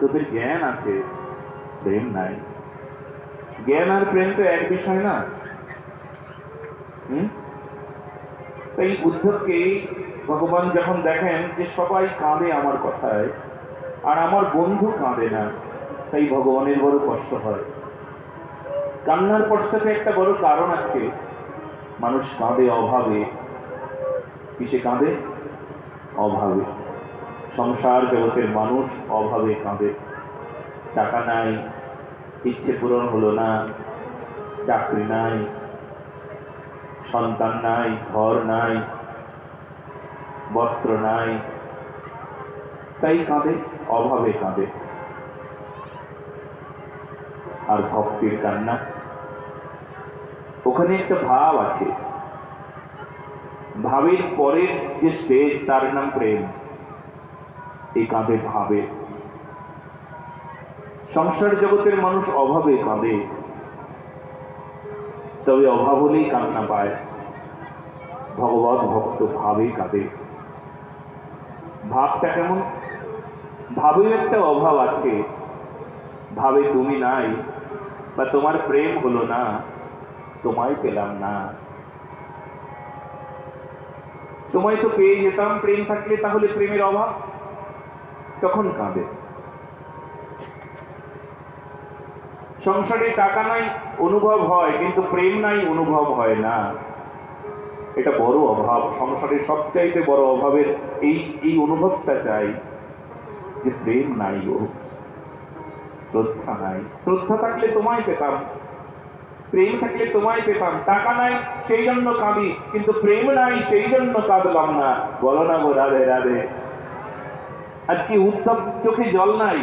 তোদের জ্ঞান আছে, প্রেম নাই। জ্ঞান আর প্রেম তো এক বিষয় না। তাই উদ্ধবকে ভগবান যখন দেখেন যে সবাই কাঁদে আমার কথায়, আর আমার বন্ধু কাঁদে না, তাই ভগবানের বড় কষ্ট হয়। কান্নার পশ্চাতে একটা বড় কারণ আছে, মানুষ কাঁদে অভাবে। কিসে কাঁদে? অভাবে। সংসার জগতের মানুষ অভাবে কাঁদে। টাকা নাই, ইচ্ছে পূরণ হলো না, চাকরি নাই, সন্তান নাই, ঘর নাই, বস্ত্র নাই। তাই কাঁদে, অভাবে কাঁদে। আর ভক্তির কান্না। ওখানে একটা ভাব আছে। ভাবের পরের যে স্টেজ তার নাম প্রেম। এই কাঁদে, ভাবে। সংসার জগতের মানুষ অভাবে কাঁদে। তবে অভাব হলেই কান্না পায়। ভগবত ভক্ত ভাবে কাঁদে। ভাবটা কেমন? ভাবেও একটা অভাব আছে। ভাবে তুমি নাই, বা তোমার প্রেম হলো না, তোমায় পেলাম না। তোমায় তো পেয়ে যেতাম, প্রেম থাকলে তাহলে প্রেমের অভাব? তখন কাঁদে। সংসারে টাকা নাই, অনুভব হয়, কিন্তু প্রেম নাই, অনুভব হয় না। এটা বড় অভাব। সংসারের সবচাইতে বড় অভাবের এই এই অনুভবটা চাই যে প্রেম নাই গো। শ্রদ্ধা নাই। শ্রদ্ধা থাকলে তোমায় পেতাম। প্রেম থাকলে তোমায় পেতাম। টাকা নাই সেই জন্য কাঁদি, কিন্তু প্রেম নাই সেই জন্য কাঁদলাম না। বলো না গো রাধে রাধে। আজকে উত্তম চোখে জল নাই।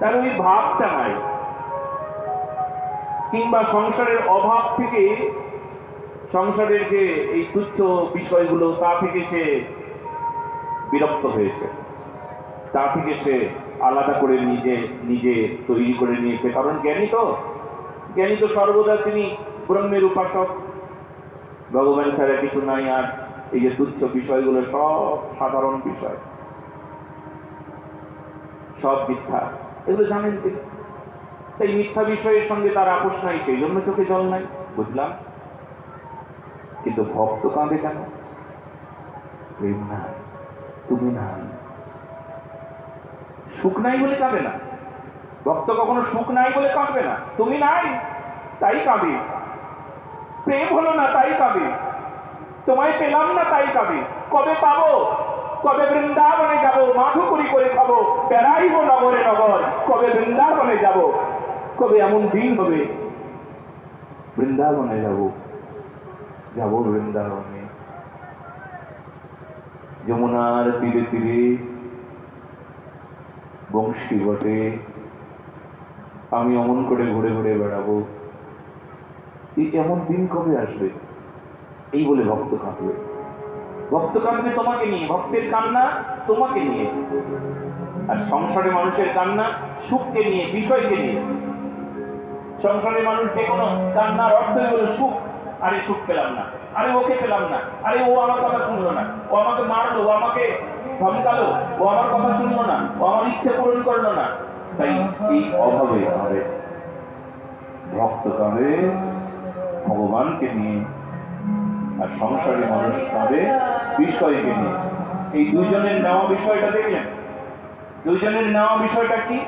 তার ওই ভাবটা নাই। কিংবা সংসারের অভাব থেকে সংসারের যে এই তুচ্ছ বিষয়গুলো, তা থেকে সে বিরক্ত হয়েছে। তা থেকে সে আলাদা করে নিজে নিজে তৈরি করে নিয়েছে। কারণ জ্ঞানী তো জ্ঞানী তো সর্বদা তিনি ব্রহ্মের উপাসক। ভগবান ছাড়া কিছু নাই আর এই যে তুচ্ছ বিষয়গুলো সব সাধারণ বিষয়। সব মিথ্যা। এগুলো জানেন তিনি তাই মিথ্যা বিষয়ের সঙ্গে তার আপোষ নাই, সেই জন্য চোখে জল নাই, বুঝলাম। কিন্তু ভক্ত কাঁদে কেন? প্রেম নাই, তুমি নাই। সুখ নাই বলে কাঁদে না। ভক্ত কখনো সুখ নাই বলে কাঁদবে না। তুমি নাই, তাই কাঁদে। প্রেম হলো না, তাই কাঁদে। তোমায় পেলাম না তাই কাঁদে কবে পাবো? কবে বৃন্দাবনে যাব? মাধুকরি করে খাব। বেড়াইবো নগরে নগর। কবে বৃন্দাবনে যাব? কবে এমন দিন হবে? বৃন্দাবনে যাব। যাব বৃন্দাবনে। যমুনার তীরে তীরে, বংশী বটে। আমি অমন করে ঘুরে ঘুরে বেড়াবো। এই এমন দিন কবে আসবে? এই বলে ভক্ত কাঁদবে ভক্ত কাঁদবে তোমাকে নিয়ে, ভক্তের কান্না তোমাকে নিয়ে। আর সংসারে মানুষের কান্না সুখকে নিয়ে, বিষয়কে নিয়ে। সংসারে মানুষ যে কোনো কান্নার অর্থই হলো সুখ। আরে সুখ পেলাম না, আরে ওকে পেলাম না, আরে ও আমার কথা শুনলো না। ও আমাকে মারলো, ও আমাকে ধমকালো, ও আমার কথা শুনলো না, ও আমার ইচ্ছে পূরণ করল না। তাই এই অভাবে কাঁদে। ভক্ত কাঁদে, ভগবানকে নিয়ে। আর সংসারী মানুষ কাঁদে বিষয়কে নিয়ে। এই দুইজনের নেওয়া বিষয়টা দেখলেন? দুইজনের নেওয়া বিষয়টা কি?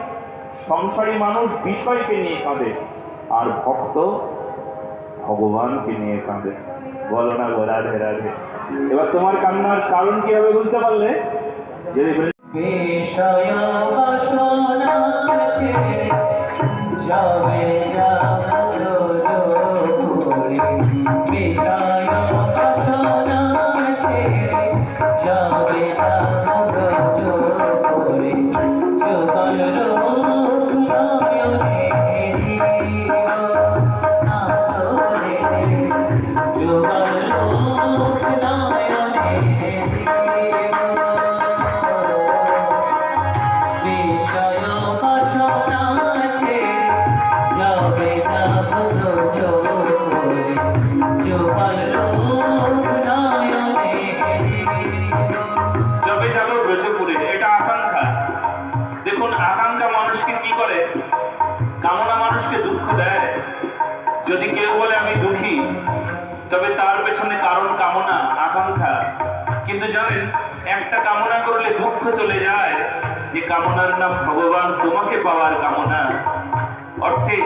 সংসারী মানুষ বিষয়কে নিয়ে কাঁদে আর ভক্ত ভগবানকে নিয়ে কাঁদে। বলো না গো, রাধে রাধে। এবার তোমার কান্নার কারণ কি হবে বুঝতে পারলে? যদি যাবে বিষয় যাবে দুঃখ চলে যায় যে কামনার নাম ভগবান তোমাকে পাওয়ার কামনা। অর্থে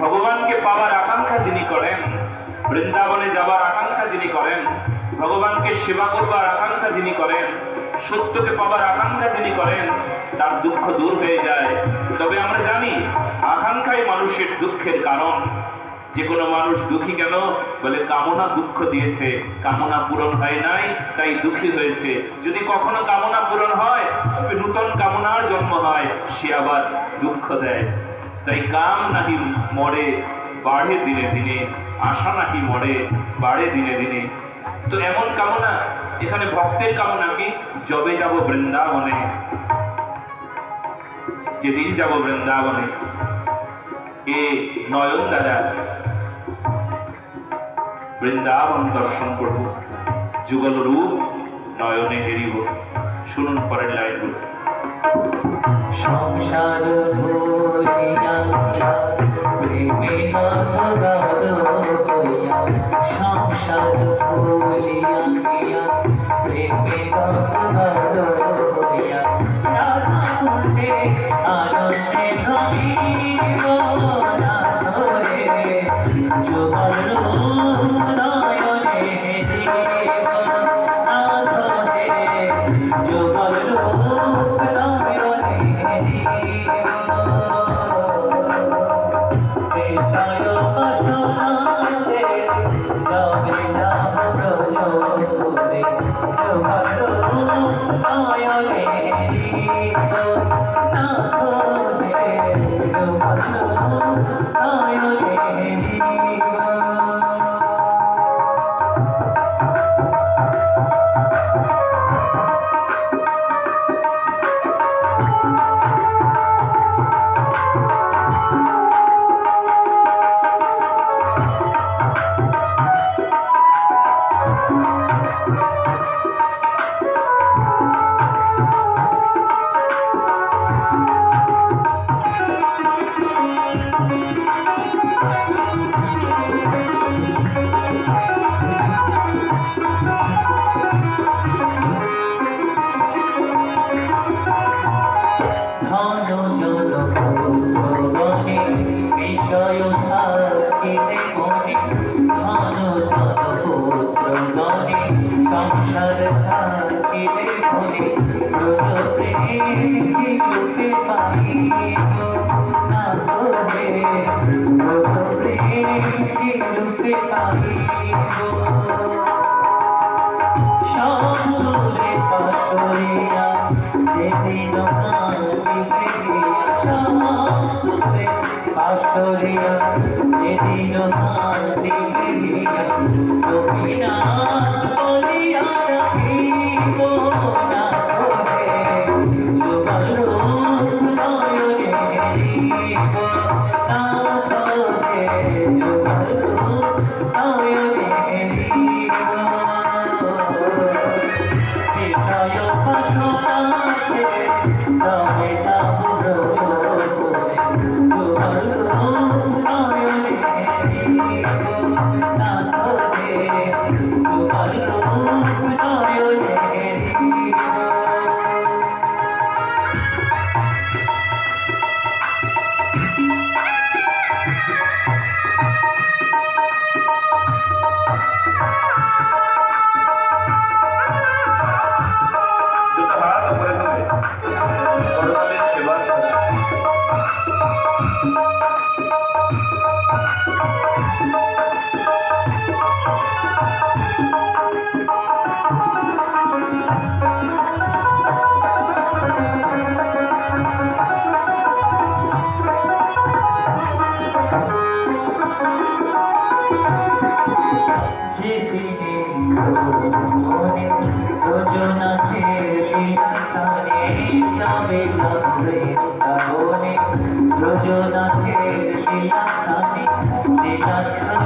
ভগবানকে পাওয়ার আকাঙ্ক্ষা যিনি করেন, বৃন্দাবনে যাবার আকাঙ্ক্ষা যিনি করেন, ভগবানকে সেবা করবার আকাঙ্ক্ষা যিনি করেন, সত্যকে পাওয়ার আকাঙ্ক্ষা যিনি করেন, তার দুঃখ দূর হয়ে যায়। তবে আমরা জানি, আকাঙ্ক্ষাই মানুষের দুঃখের কারণ। যে কোনো মানুষ দুঃখী কেন? বলে, কামনা দুঃখ দিয়েছে, কামনা পূরণ হয় নাই, তাই দুঃখী হয়েছে। যদি কখনো কামনা পূরণ হয়, তবে নূতন কামনার জন্ম হয়, সে আবার দুঃখ দেয়। তাই কাম নাহি মরে বাড়ে দিনে দিনে, আশা নাকি মরে বাড়ে দিনে দিনে। তো এমন কামনা, এখানে ভক্তের কামনা কি? যবে যাব বৃন্দাবনে, যেদিন যাব বৃন্দাবনে। এ নয়ন দ্বারা বৃন্দাবন দর্শন করব। যুগল রূপ নয়নে হেরিব। শুনুন পরের লাইনগুলো। সংসার সংসার আনন্দে ধরিব সংসার থাকিতে মনে ব্রজ প্রেমী রূপে পাইব না তোরে ব্রজ প্রেমী রূপে পাইব সামনে পাশরিয়া যেদিন কাঁদিতে সামনে পাশরিয়া যেদিন কাঁদিতে গিয়া রবিনা so, you. know, মনে যোজনা লীলা যোজনা লীলা স্থানে লীলা স্থানে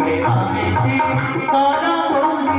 বেশি বলি